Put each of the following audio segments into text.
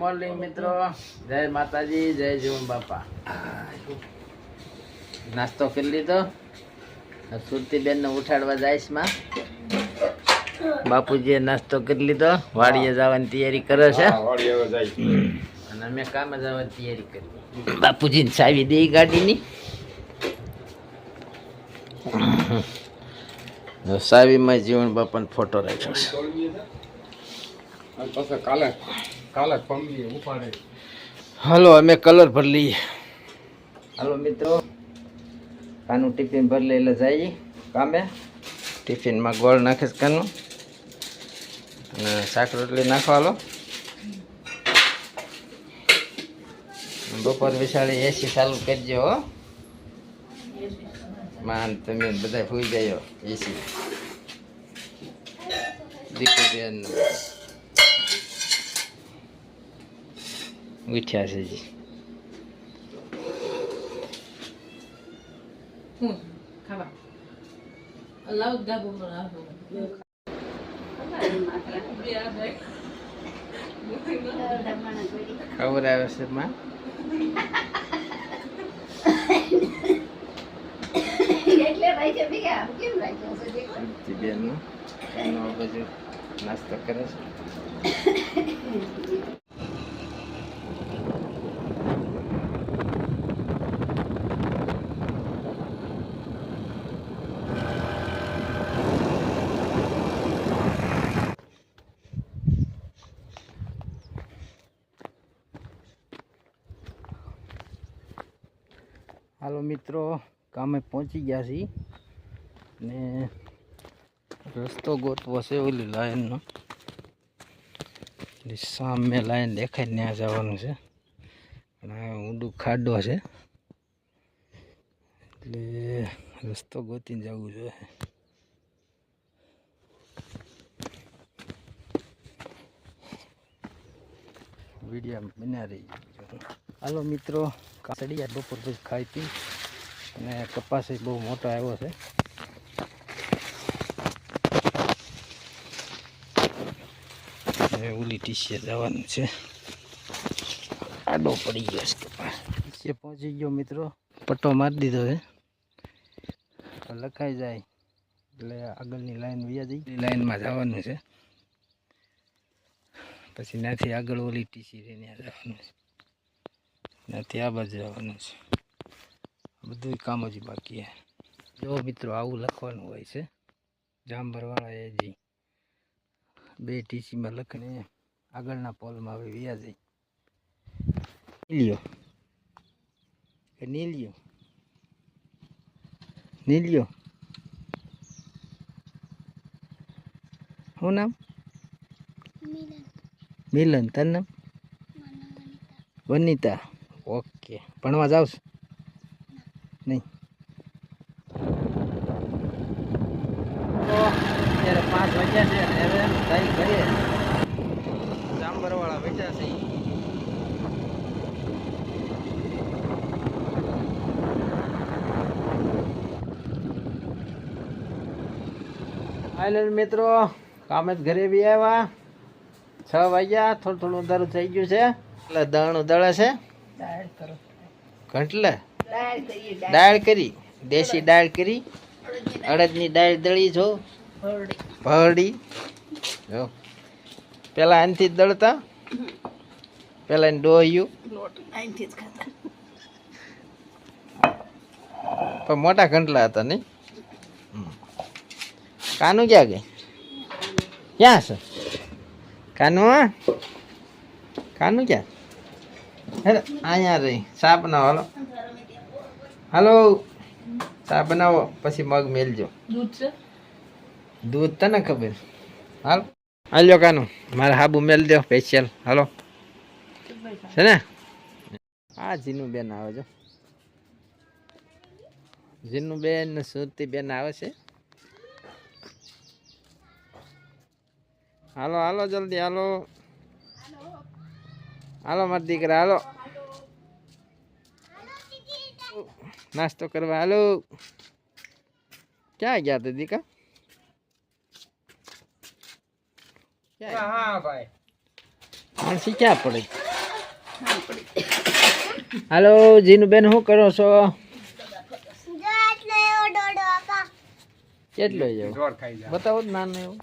Morning મિત્રો. જય માતાજી જય જીવન બાપા. નાસ્તો કરી લીધો. સુરતી બેન ને ઉઠાડવા જઈશમાં. બાપુજીએ નાસ્તો કરી લીધો. વાડીએ જવાની તૈયારી કરે છે. અને અમે કામે જવાની તૈયારી કરી બાપુજીને ચાવી દે ગાડીની. સાવીમાં જીવન બાપાનો ફોટો રાખ્યો છે. પછી કાલે કાલે પમદી ઉપાડે. હાલો અમે કલર ભરી લઈએ. હાલો મિત્રો કાનું ટિફિન ભરી લઈ એટલે જઈએ કામે. ટિફિનમાં ગોળ નાખીશ કાનું. અને શાક રોટલી નાખવાલો હાલો બપોર વિશાળી એસી ચાલુ કરજો હો. માન તમે બધા સુઈ જાય એસી દીકરી ઉઠ્યા છે જી ખબર આવે છે માં બેનનું નાસ્તો કરે છે હાલો મિત્રો કામે પહોંચી ગયા છીએ. ને રસ્તો ગોતવો છે ઓલી લાઈનનો. સામે લાઈન દેખાય ત્યાં જવાનું છે. આ ઊંડું ખાડો છે. એટલે રસ્તો ગોતીને જવું જોઈએ. વીડિયો બનાવી રહી હાલો મિત્રો કાસડિયા બપોર પછી ખાઈ પી અને કપાસ બહુ મોટો આવ્યો છે. ઓલી ટીસીએ જવાનું છે. આડો પડી ગયો છે કપાસ. પહોંચી ગયો મિત્રો, પટ્ટો મારી દીધો છે. લખાઈ જાય, એટલે આગળની લાઈન વ્યા લાઈનમાં જવાનું છે. પછી ત્યાંથી આગળ ઓલી ટીસી રહીને જવાનું છે. ત્યાંથી આ બાજુ જવાનું છે. બધું કામ જ બાકી છે જો મિત્રો આવું લખવાનું હોય છે. જામભરવાળા એ જી બે ટીસીમાં લખીને આગળના પોલમાં હવે વ્યા જઈ નીલ્યો. એ નીલિયો. નીલિયો. શું નામ? મિલન. તાર નામ? વનિતા. ઓકે. ભણવા જાવ નહીં. અત્યારે પાંચ વાગ્યા છે હવે જાંબરવાળા બેઠા છે. આઈલેન્ડ મિત્રો, કામે જ ઘરે બી આવ્યા. છ વાગ્યા થોડું થોડું અંધારું થઈ ગયું છે. એટલે દળનું દળે છે. દાળ કરો. ઘંટલે દાળ કરી. દેશી દાળ કરી. અડદની દાળ. દળી છો હળદી ભરડી. જો. પેલા આનથી જ દળતા. પેલા એને ડોહ્યું. જ પણ મોટા ઘંટલા હતા નહીં? કાનું ક્યાં ગઈ? ક્યાં છે? કાનું હા કાનું ક્યાં? અહીંયા રહી. ચા બનાવો હાલો. હાલો. ચા બનાવો. પછી મગ મેલજો. દૂધ છે? દૂધ તને ખબર? હાલ. હાલ્યો કાનું. મારે હાબુ મેલ દો સ્પેશિયલ હાલો. છે ને? હા જીનું બેન આવે જો જીનું બેન ને સુરતી બેન આવે છે. હાલો હાલો જલ્દી હાલો. હાલો મારા દીકરા હાલો. નાસ્તો કરવા. હાલો. ક્યાં ગયા તા દીકા? ક્યાં? હા ક્યાં પડે? હાલો જીનુબેન શું કરો છો? કેટલો જેવો જોર ખાઈ જાય બતાવો જ નાનું એવું.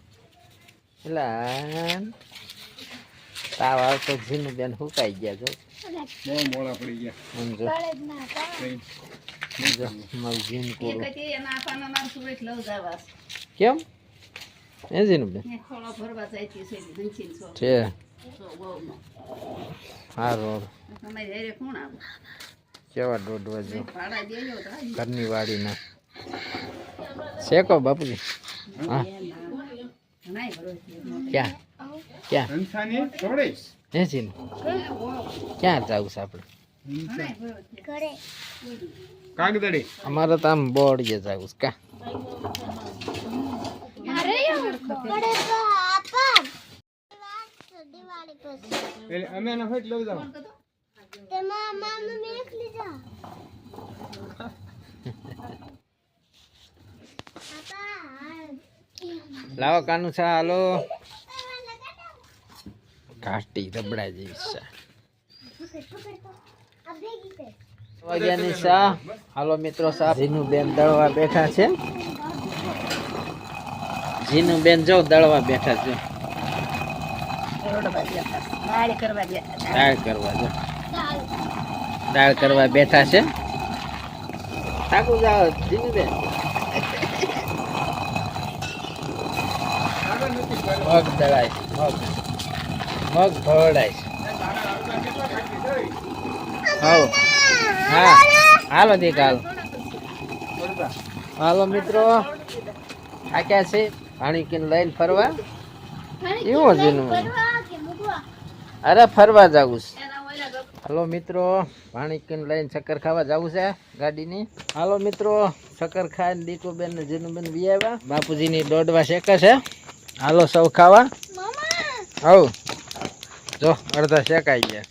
એટલે તાવ આવતો જીનુબેન હુકાઈ ગયા છો બહુ મોડા પડી ગયા. કેમ? એ જીનુબેન ને ખોળો ભરવા જાય છે સારું કેવા દોઢ વાજો. ઘરની વાડીના. શેકો બાપુજી? હા. ક્યાં? ક્યાં? જોડે ક્યાં જવું છે આપણે? ભરોસે કાગદડી અમારે તો આમ બોડીએ જવું છે કા. એટલે અમે એના ફેટ લઈ જાવ લાવો કાનુ છે હાલો. કાટી રબડા જેવી છે. વાગ્યાની શાહ. હાલો મિત્રો સા જીનું બેન દળવા બેઠા છે. જીનું બેન જો દળવા બેઠા છે. દાળ કરવા જો. દાળ કરવા બેઠા છે. ઠાકુર જાઓ જીનું બેન મગ દળાય મગ. મગ ભરડાય છે. હાલો. હા. હાલો દીક હાલો હાલો મિત્રો. આ ક્યાં છે? પાણી કિન લઈને ફરવા એવું જીનું અરે ફરવા જવું છે. હાલો મિત્રો પાણી કિન લઈને ચક્કર ખાવા જવું છે ગાડીની. હાલો મિત્રો ચક્કર ખાઈને દીકુબેન ને જીનુબેન બી આવ્યા. બાપુજીની દોડવા શેકે છે. હાલો સૌ ખાવા. હવ. જો અડધા શેકાઈ ગયા.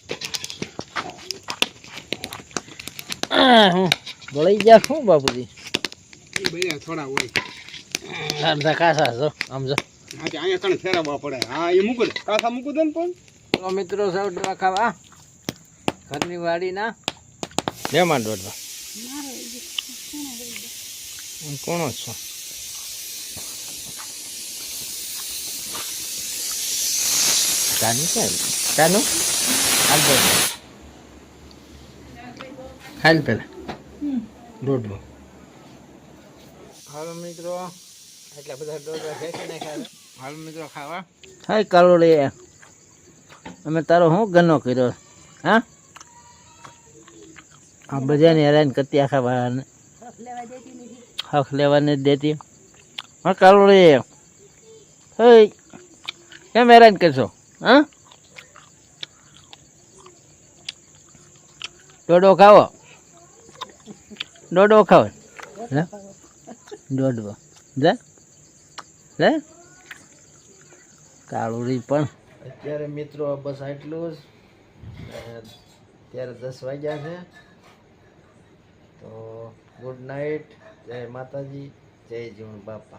બળી ગયા શું બાપુજી? થોડા હોય. કાસા છો આમ જો. અહીંયા કણ ફેરવવા પડે. હા એ મૂકું દે મૂકું દે ને પણ મિત્રો સૌ દોડવા ખાવા ઘરની વાડીના. મહેમાન દોડવા હું છો? કાનું છે? કાનું? દોડવા હાલ પેલા. દોઢ હાલો મિત્રો. એટલા બધા દોડવા ફેંકી નાખ્યા હાલો મિત્રો ખાવા. હાય કાલોડી. અમે તારો શું ગનો કર્યો? હા? આ બધાને હેરાન કરતી આખા વાળાને. હક લેવાને દેતી. હા કાલોડી. હે કેમ હેરાન કરશો? હા? ડોડો ખાવો. દોડો ખાવો. લે. દોડવો. લે. કાળુરી પણ. અત્યારે મિત્રો બસ આટલું જ. અત્યારે દસ વાગ્યા છે. તો ગુડ નાઇટ. જય માતાજી. જય જીવન બાપા.